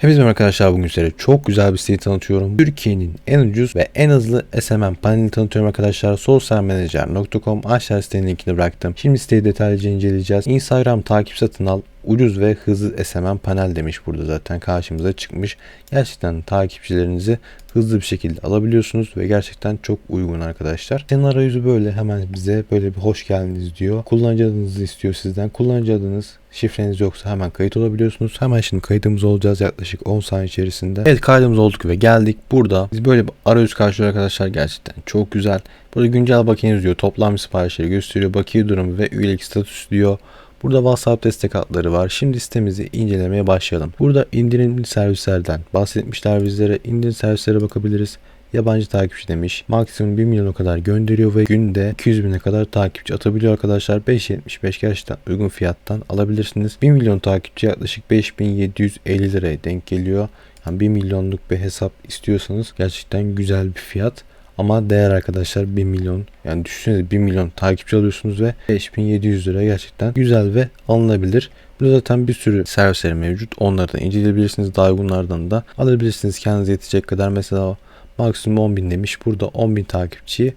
Hepinize arkadaşlar bugün sizlere çok güzel bir siteyi tanıtıyorum. Türkiye'nin en ucuz ve en hızlı SMM panelini tanıtıyorum arkadaşlar. Sosyalmanager.com aşağı sitenin linkini bıraktım. Şimdi siteyi detaylıca inceleyeceğiz. Instagram takip satın al ucuz ve hızlı SMM panel demiş burada zaten karşımıza çıkmış. Gerçekten takipçilerinizi hızlı bir şekilde alabiliyorsunuz ve gerçekten çok uygun arkadaşlar. Senin arayüzü böyle hemen bize böyle bir hoş geldiniz diyor. Kullanıcı adınızı istiyor sizden. Kullanıcı adınız şifreniz yoksa hemen kayıt olabiliyorsunuz. Hemen şimdi kaydımız olacağız yaklaşık 10 saniye içerisinde. Evet kaydımız olduk ve geldik. Burada biz böyle bir arayüz karşılıyor arkadaşlar gerçekten çok güzel. Burada güncel bakiyeniz diyor. Toplam siparişleri gösteriyor. Bakiye durumu ve üyelik statüsü diyor. Burada WhatsApp destek hatları var. Şimdi sitemizi incelemeye başlayalım. Burada indirimli servislerden bahsetmişler bizlere. İndirim servislere bakabiliriz. Yabancı takipçi demiş. Maksimum 1 milyona kadar gönderiyor ve günde 200 bine kadar takipçi atabiliyor arkadaşlar. 5.75 gerçekten uygun fiyattan alabilirsiniz. 1 milyon takipçi yaklaşık 5750 liraya denk geliyor. Yani 1 milyonluk bir hesap istiyorsanız gerçekten güzel bir fiyat. Ama değer arkadaşlar 1 milyon yani düşünsenize 1 milyon takipçi alıyorsunuz ve 5700 lira gerçekten güzel ve alınabilir. Burada zaten bir sürü servisleri mevcut. Onları da inceleyebilirsiniz. Daha uygunlardan da alabilirsiniz. Kendinize yetecek kadar mesela maksimum 10.000 demiş. Burada 10.000 takipçiyi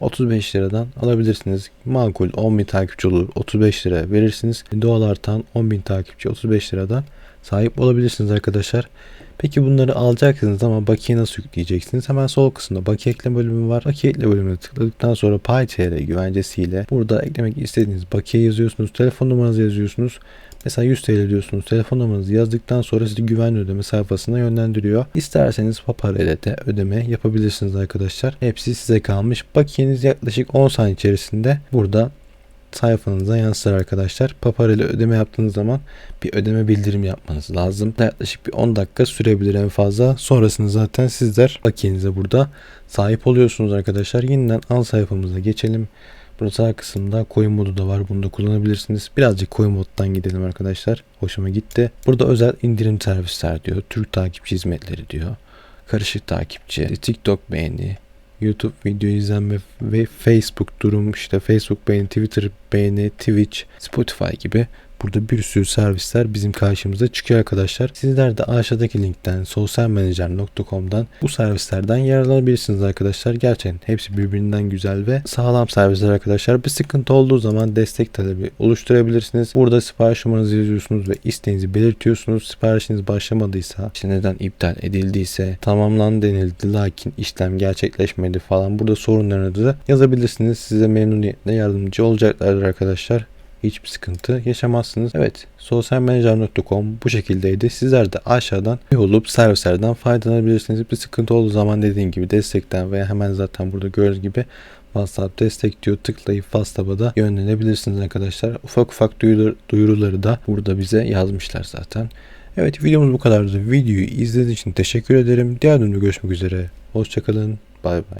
35 liradan alabilirsiniz. Makul 10.000 takipçi olur. 35 lira verirsiniz. Doğal artan 10.000 takipçi 35 liradan sahip olabilirsiniz arkadaşlar. Peki bunları alacaksınız ama bakiye nasıl yükleyeceksiniz? Hemen sol kısımda bakiye ekleme bölümü var. Bakiye ekle bölümüne tıkladıktan sonra PayTR güvencesiyle burada eklemek istediğiniz bakiye yazıyorsunuz. Telefon numaranızı yazıyorsunuz. Mesela 100 TL diyorsunuz. Telefon numaranızı yazdıktan sonra sizi güvenli ödeme sayfasına yönlendiriyor. İsterseniz Paparel'e de ödeme yapabilirsiniz arkadaşlar. Hepsi size kalmış. Bakiyeniz yaklaşık 10 saniye içerisinde burada sayfanıza yansır arkadaşlar. Paparel'e ödeme yaptığınız zaman bir ödeme bildirim yapmanız lazım. Yaklaşık bir 10 dakika sürebilir en fazla. Sonrasında zaten sizler bakiyenize burada sahip oluyorsunuz arkadaşlar. Yeniden al sayfamıza geçelim. Burada sağ kısımda coin modu da var. Bunu da kullanabilirsiniz. Birazcık coin moddan gidelim arkadaşlar. Hoşuma gitti. Burada özel indirim servisler diyor. Türk takipçi hizmetleri diyor. Karışık takipçi, TikTok beğeni, YouTube video izlenme ve Facebook durum işte Facebook beğeni, Twitter beğeni, Twitch, Spotify gibi burada bir sürü servisler bizim karşımıza çıkıyor arkadaşlar. Sizler de aşağıdaki linkten sosyalmanager.com'dan bu servislerden yararlanabilirsiniz arkadaşlar. Gerçekten hepsi birbirinden güzel ve sağlam servisler arkadaşlar. Bir sıkıntı olduğu zaman destek talebi oluşturabilirsiniz. Burada sipariş numaranızı yazıyorsunuz ve isteğinizi belirtiyorsunuz. Siparişiniz başlamadıysa, işte neden iptal edildiyse, tamamlan denildi lakin işlem gerçekleşmedi falan burada sorunlarınızı yazabilirsiniz. Size memnuniyetle yardımcı olacaklardır arkadaşlar hiçbir sıkıntı yaşamazsınız. Evet sosyalmanager.com bu şekildeydi. Sizler de aşağıdan üye olup servislerden faydalanabilirsiniz. Bir sıkıntı olduğu zaman dediğim gibi destekten veya hemen zaten burada gördüğünüz gibi WhatsApp destek diyor tıklayıp WhatsApp'a da yönlenebilirsiniz arkadaşlar. Ufak ufak duyurur, duyuruları da burada bize yazmışlar zaten. Evet videomuz bu kadardı. Videoyu izlediğiniz için teşekkür ederim. Diğer bölümde görüşmek üzere. Hoşçakalın. Bay bay.